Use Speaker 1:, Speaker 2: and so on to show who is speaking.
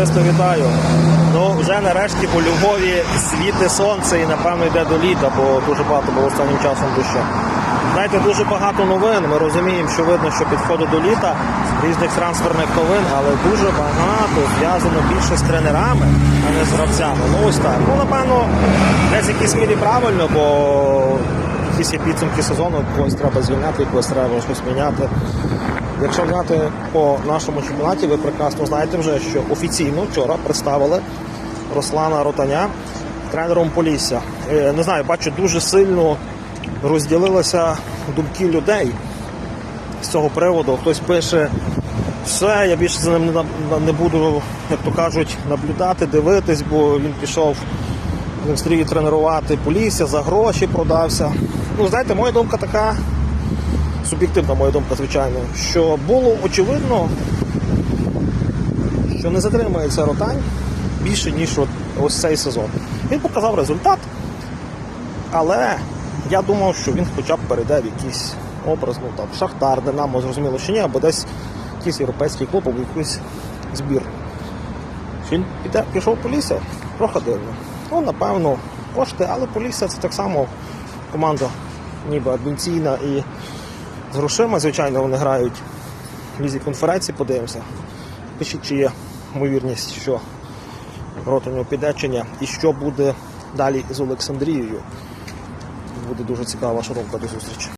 Speaker 1: Товариство, вітаю. Ну, вже нарешті по Львові світи сонце і напевно йде до літа, бо дуже багато було останнім часом дощу. Знаєте, дуже багато новин. Ми розуміємо, що видно, що підходить до літа різних трансферних новин, але дуже багато зв'язано більше з тренерами, а не з гравцями. Ну ось так. Ну, напевно, десь в якійсь мірі правильно, бо якісь є підсумки сезону, когось треба звільняти, когось треба щось міняти. Якщо взяти по нашому чемпіонаті, ви прекрасно знаєте вже, що офіційно вчора представили Руслана Ротаня тренером Полісся. Е, Не знаю, бачу, дуже сильно розділилися думки людей з цього приводу. Хтось пише, все, я більше за ним не буду, як то кажуть, наблюдати, дивитись, бо він пішов в Стрії тренувати Полісся, за гроші продався. Ну, знаєте, моя думка така, суб'єктивна моя думка, звичайно, що було очевидно, що не затримається ротань більше, ніж от ось цей сезон. Він показав результат, але я думав, що він хоча б перейде в якийсь образ, ну там Шахтар, Динамо, зрозуміло, що ні, або десь якийсь європейський клуб, або якийсь збір. Він піде, пішов Полісся, трохи дивно. Ну, напевно, кошти, але Полісся це так само команда ніби адмінційна і з грошима, звичайно, вони грають в лізі конференції, подивимося. Пишіть, чи є ймовірність, що Ротаню піде чи ні. І що буде далі з Олександрією. Буде дуже цікава ваша до зустрічі.